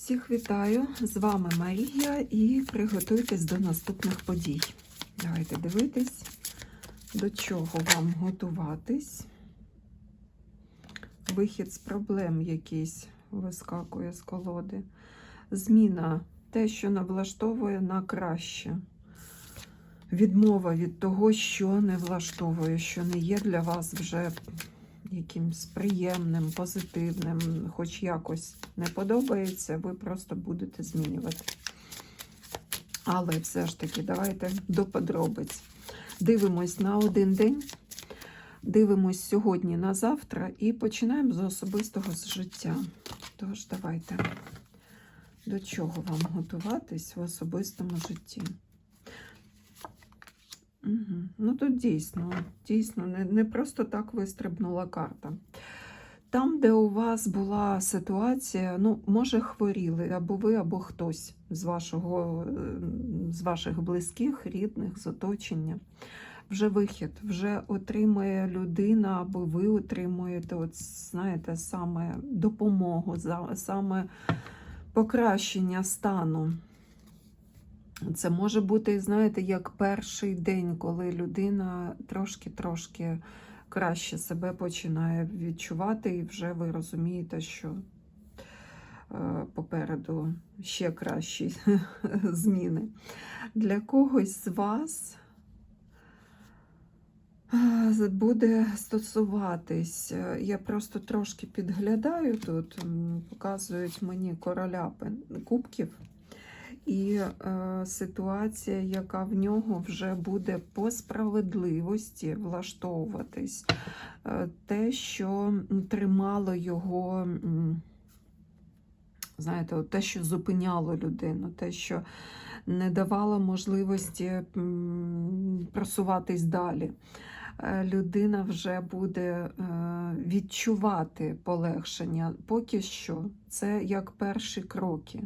Всіх вітаю! З вами Марія і приготуйтесь до наступних подій. Давайте дивитись, до чого вам готуватись. Вихід з проблем якийсь вискакує з колоди. Зміна те, що не на краще. Відмова від того, що не влаштовує, що не є для вас вже якимсь приємним, позитивним, хоч якось не подобається, ви просто будете змінювати. Але все ж таки, давайте до подробиць. Дивимось на один день, дивимось сьогодні на завтра і починаємо з особистого життя. Тож, давайте, до чого вам готуватись в особистому житті? Ну тут дійсно, дійсно, не, не просто так вистрибнула карта. Там, де у вас була ситуація, ну, може, хворіли або ви, або хтось з, вашого, з ваших близьких, рідних, з оточення. Вже вихід, вже отримує людина, або ви отримуєте, от, знаєте, саме допомогу, саме покращення стану. Це може бути, знаєте, як перший день, коли людина трошки-трошки краще себе починає відчувати, і вже ви розумієте, що е, попереду ще кращі зміни. Для когось з вас е, буде стосуватись, е, я просто трошки підглядаю тут, показують мені короля кубків. І е, ситуація, яка в нього вже буде по справедливості влаштовуватись, е, те, що тримало його, знаєте, те, що зупиняло людину, те, що не давало можливості просуватись далі. Е, Людина вже буде е, відчувати полегшення. Поки що це як перші кроки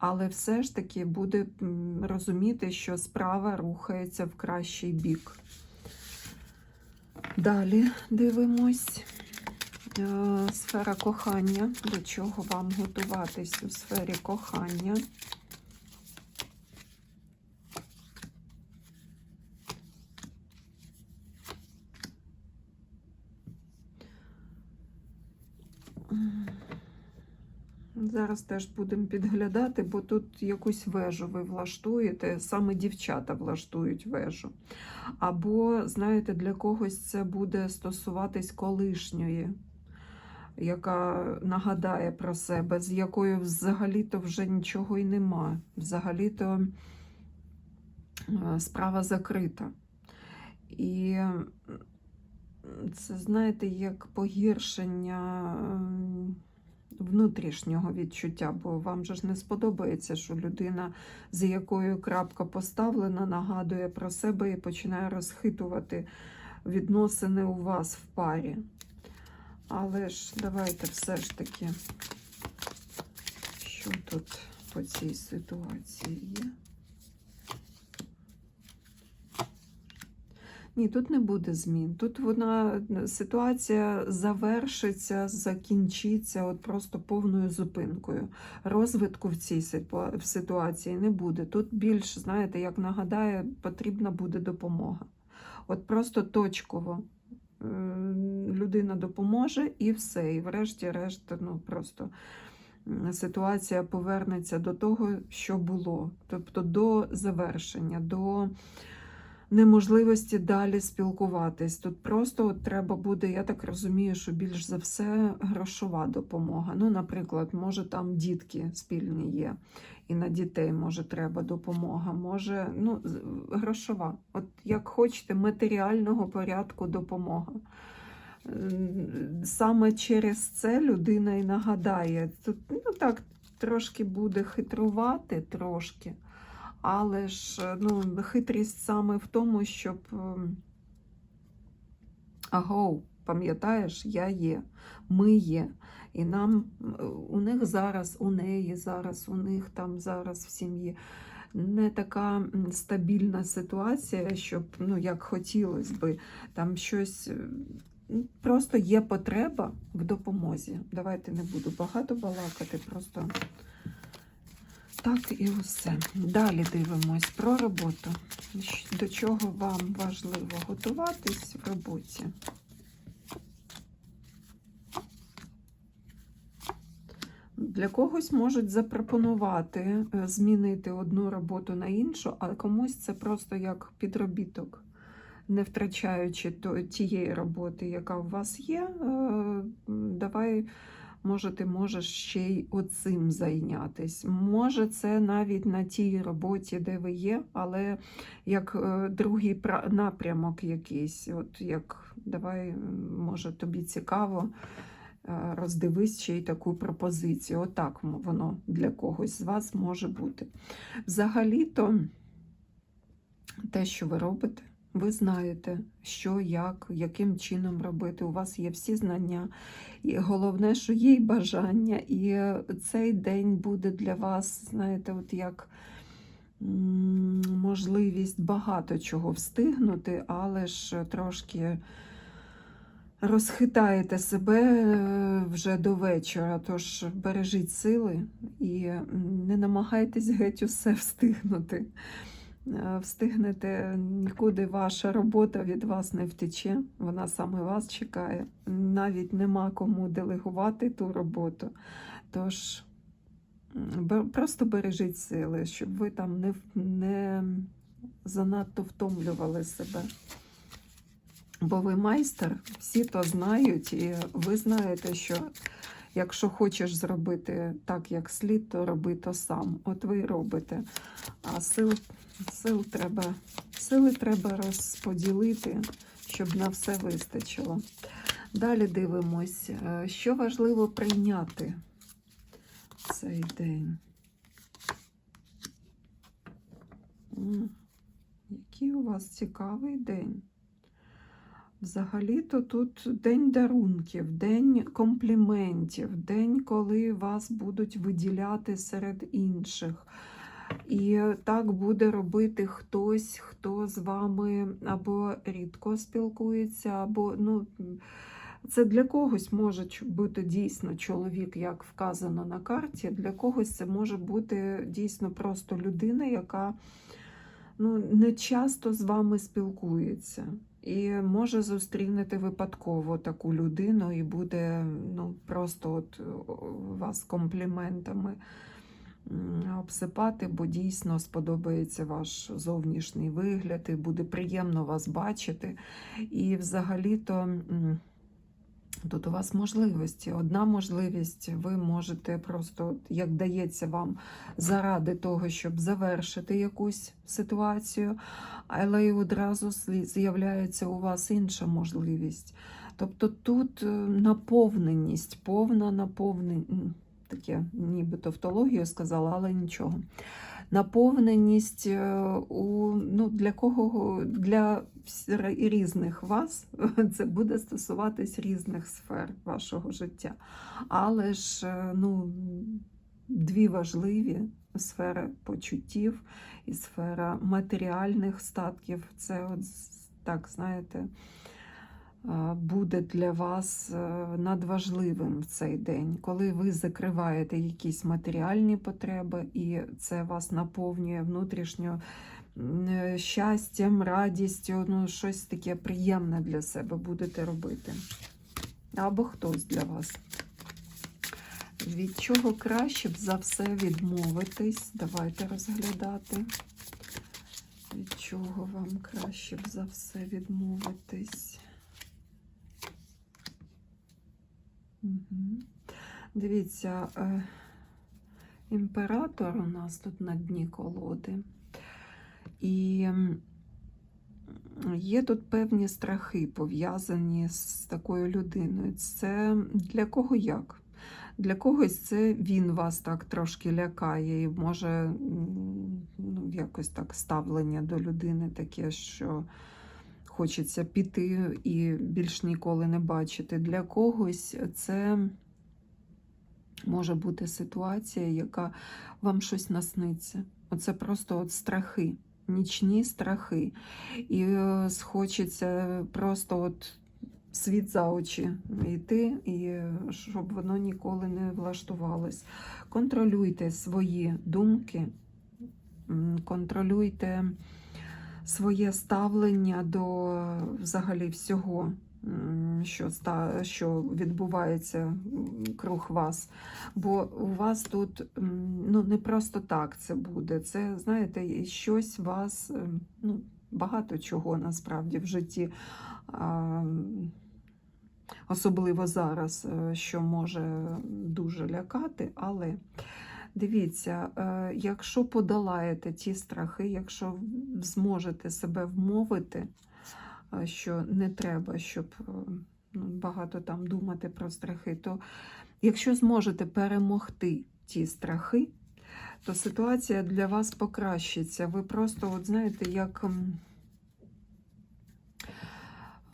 але все ж таки буде розуміти, що справа рухається в кращий бік. Далі дивимось. Е, Сфера кохання. До чого вам готуватись у сфері кохання? Зараз теж будемо підглядати, бо тут якусь вежу ви влаштуєте, саме дівчата влаштують вежу. Або, знаєте, для когось це буде стосуватись колишньої, яка нагадає про себе, з якою взагалі-то вже нічого й нема. Взагалі-то е, справа закрита. І це, знаєте, як погіршення. Внутрішнього відчуття, бо вам же ж не сподобається, що людина, з якою крапка поставлена, нагадує про себе і починає розхитувати відносини у вас в парі. Але ж давайте все ж таки, що тут по цій ситуації є. Ні, тут не буде змін. Тут вона ситуація завершиться, закінчиться от просто повною зупинкою. Розвитку в цій ситуації не буде. Тут більш, знаєте, як нагадає, потрібна буде допомога. От просто точково е, людина допоможе і все. І врешті-решт, ну просто ситуація повернеться до того, що було. Тобто до завершення, до неможливості далі спілкуватись. Тут просто от треба буде, я так розумію, що більш за все грошова допомога. Ну, наприклад, може там дітки спільні є, і на дітей може треба допомога. Може, ну, грошова. От як хочете, матеріального порядку допомога. Саме через це людина і нагадає. Тут ну так трошки буде хитрувати, трошки. Але ж е, ну, хитрість саме в тому, щоб ем, агоу, пам'ятаєш, я є, ми є. І нам у них зараз, у неї зараз, у них там зараз в сім'ї не така стабільна ситуація, щоб, ну, як хотілося би, там щось е, просто є потреба в допомозі. Давайте не буду багато балакати, просто так і усе. Далі дивимось про роботу. До чого вам важливо готуватись в роботі? Для когось можуть запропонувати е, змінити одну роботу на іншу, а комусь це просто як підробіток, не втрачаючи тієї роботи, яка у вас є. е, Давай, може, ти можеш ще й оцим зайнятись. Може, це навіть на тій роботі, де ви є, але як е, другий напрямок якийсь. От як давай, може, тобі цікаво е, роздивись ще й таку пропозицію. Отак воно для когось з вас може бути. Взагалі-то те, що ви робите, ви знаєте, що, як, яким чином робити. У вас є всі знання. І головне, що є й бажання, і цей день буде для вас, знаєте, от як можливість багато чого встигнути, але ж трошки розхитаєте себе е, вже до вечора, тож бережіть сили і не намагайтесь геть усе встигнути. Е, Встигнете, нікуди ваша робота від вас не втече, вона саме вас чекає. Навіть нема кому делегувати ту роботу. Тож просто бережіть сили, щоб ви там не, не занадто втомлювали себе. Бо ви майстер, всі то знають, і ви знаєте, що якщо хочеш зробити так, як слід, то роби то сам. От ви робите. А сил, сил треба, сили треба розподілити, щоб на все вистачило. Далі дивимось, е, що важливо прийняти цей день. Який у вас цікавий день. Взагалі-то тут день дарунків, день компліментів, день, коли вас будуть виділяти серед інших. І так буде робити хтось, хто з вами або рідко спілкується, або ну, це для когось може бути дійсно чоловік, як вказано на карті. Для когось це може бути дійсно просто людина, яка ну, не часто з вами спілкується. І може зустрінете випадково таку людину і буде ну, просто от вас компліментами обсипати, бо дійсно сподобається ваш зовнішній вигляд, і буде приємно вас бачити. І взагалі-то тут у вас можливості. Одна можливість, ви можете просто, як дається вам, заради того, щоб завершити якусь ситуацію, але й одразу з'являється у вас інша можливість. Тобто тут е, наповненість, повна наповненість, таке ніби тавтологію сказала, але нічого. Наповненість е, у, ну, для кого для різних вас це буде стосуватись різних сфер вашого життя. Але ж е, ну, дві важливі сфери почуттів і сфера матеріальних статків. Це от так, знаєте, буде для вас е, надважливим в цей день, коли ви закриваєте якісь матеріальні потреби, і це вас наповнює внутрішньо е, щастям, радістю, ну, щось таке приємне для себе будете робити. Або хтось для вас. Від чого краще б за все відмовитись? Давайте розглядати. Від чого вам краще б за все відмовитись? Дивіться, е, імператор у нас тут на дні колоди. І є тут певні страхи пов'язані з такою людиною. Це для кого як? Для когось це він вас так трошки лякає, і може ну, якось так ставлення до людини таке, що хочеться піти і більш ніколи не бачити. Для когось це може бути ситуація, яка вам щось насниться. Оце просто от страхи, нічні страхи. І е, схочеться просто от світ за очі йти, і щоб воно ніколи не влаштувалось. Контролюйте свої думки, контролюйте своє ставлення до взагалі всього, що, що відбувається круг вас. Бо у вас тут ну, не просто так це буде. Це, знаєте, щось вас, ем, ну, багато чого насправді в житті. Особливо зараз, е, що може дуже лякати, але дивіться, е, якщо подолаєте ті страхи, якщо зможете себе вмовити, е, що не треба, щоб е, ну, багато там думати про страхи, то якщо зможете перемогти ті страхи, то ситуація для вас покращиться. Ви просто, от знаєте, як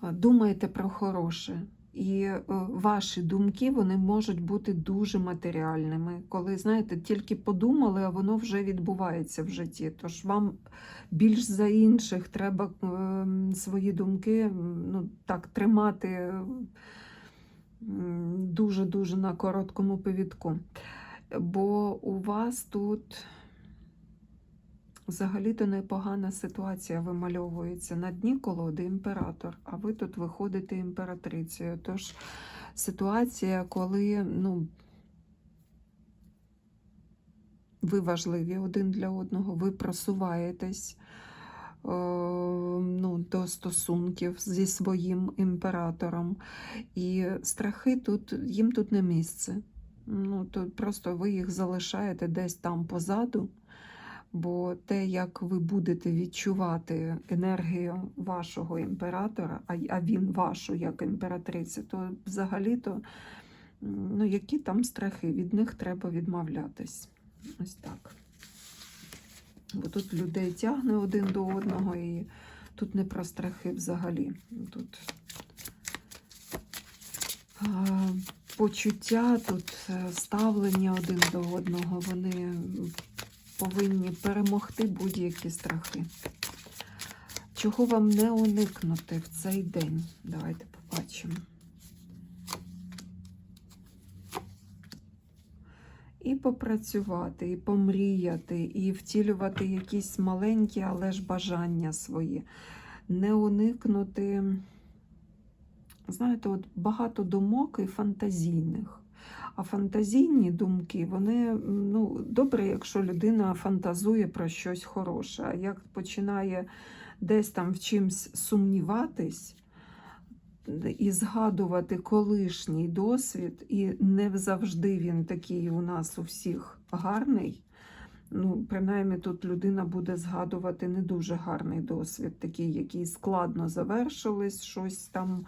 думаєте про хороше. І е, ваші думки вони можуть бути дуже матеріальними. Коли, знаєте, тільки подумали, а воно вже відбувається в житті. Тож вам більш за інших треба е, свої думки ну, так, тримати дуже-дуже на короткому повідку. Бо у вас тут взагалі-то непогана ситуація вимальовується. На дні колоди імператор, а ви тут виходите імператрицею. Тож ситуація, коли ну, ви важливі один для одного, ви просуваєтесь е, ну, до стосунків зі своїм імператором. І страхи тут їм тут не місце. Ну, тут просто ви їх залишаєте десь там позаду. Бо те, як ви будете відчувати енергію вашого імператора, а він вашу як імператрицю, то взагалі-то ну, які там страхи, від них треба відмовлятись. Ось так. Бо тут людей тягне один до одного, і тут не про страхи взагалі. Тут почуття, тут е, ставлення один до одного, вони повинні перемогти будь-які страхи. Чого вам не уникнути в цей день? Давайте побачимо. І попрацювати, і помріяти, і втілювати якісь маленькі, але ж бажання свої. Не уникнути, знаєте, от багато думок і фантазійних. А фантазійні думки, вони ну, добре, якщо людина фантазує про щось хороше. А як починає десь там в чимсь сумніватись і згадувати колишній досвід, і не завжди він такий у нас у всіх гарний. Ну, принаймні, тут людина буде згадувати не дуже гарний досвід, такий, який складно завершились, щось там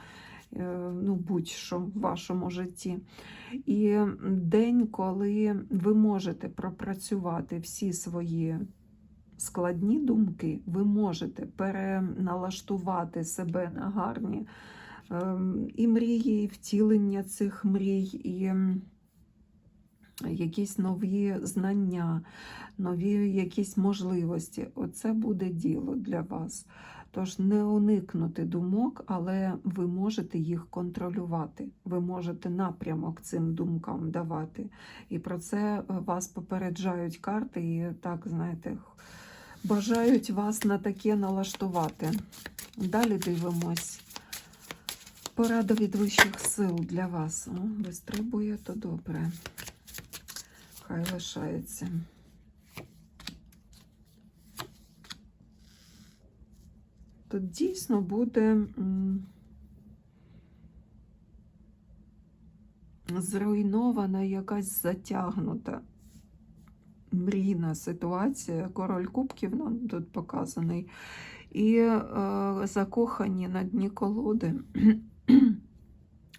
ну, будь-що в вашому житті. І день, коли ви можете пропрацювати всі свої складні думки, ви можете переналаштувати себе на гарні ем, і мрії, і втілення цих мрій, і якісь нові знання, нові якісь можливості. Оце буде діло для вас. Тож не уникнути думок, але ви можете їх контролювати. Ви можете напрямок цим думкам давати. І про це вас попереджають карти, і так, знаєте, бажають вас на таке налаштувати. Далі дивимось. Порада від вищих сил для вас. О, вистрибує, то добре. Хай лишається. Тут дійсно буде зруйнована якась затягнута мрійна ситуація. Король Кубків нам тут показаний. І е, закохані на дні колоди.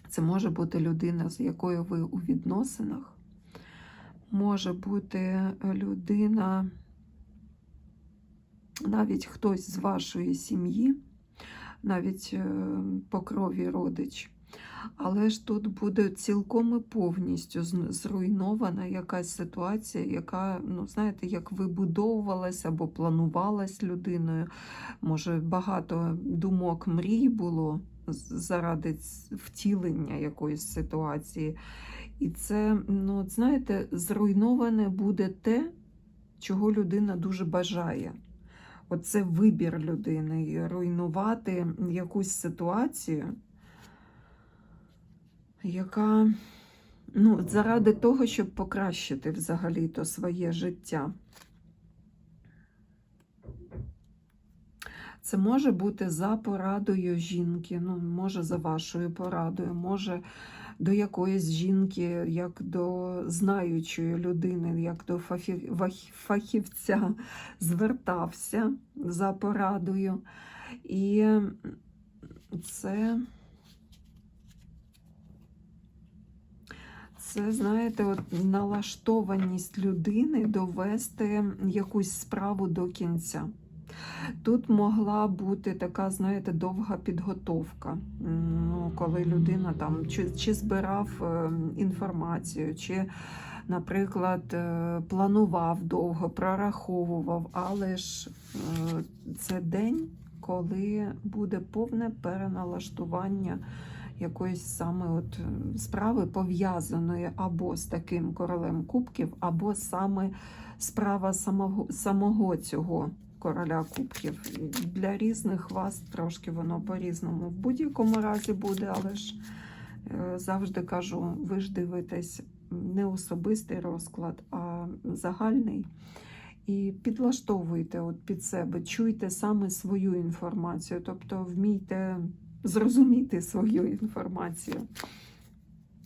Це може бути людина, з якою ви у відносинах. Може бути людина навіть хтось з вашої сім'ї, навіть е, по крові родич. Але ж тут буде цілком і повністю зруйнована якась ситуація, яка, ну, знаєте, як вибудовувалась або планувалась людиною. Може, багато думок мрій було заради втілення якоїсь ситуації. І це, ну, знаєте, зруйноване буде те, чого людина дуже бажає. Оце вибір людини руйнувати якусь ситуацію, яка ну, заради того, щоб покращити взагалі-то своє життя. Це може бути за порадою жінки, ну, може за вашою порадою, може до якоїсь жінки, як до знаючої людини, як до фахівця звертався за порадою. І це, це знаєте, от налаштованість людини довести якусь справу до кінця. Тут могла бути така, знаєте, довга підготовка. Коли людина там чи, чи збирав е, інформацію, чи, наприклад, е, планував довго, прораховував, але ж е, це день, коли буде повне переналаштування якоїсь саме от справи пов'язаної або з таким королем кубків, або саме справа самого, самого цього короля кубків. Для різних вас трошки воно по-різному в будь-якому разі буде, але ж е, завжди кажу, ви ж дивитесь не особистий розклад, а загальний. І підлаштовуйте от під себе, чуйте саме свою інформацію, тобто вмійте зрозуміти свою інформацію.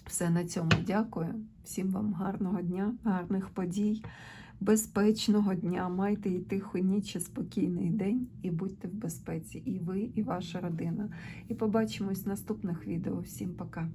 Все на цьому дякую. Всім вам гарного дня, гарних подій, безпечного дня. Майте і тиху ніч, і спокійний день, і будьте в безпеці, і ви, і ваша родина. І побачимось в наступних відео. Всім пока!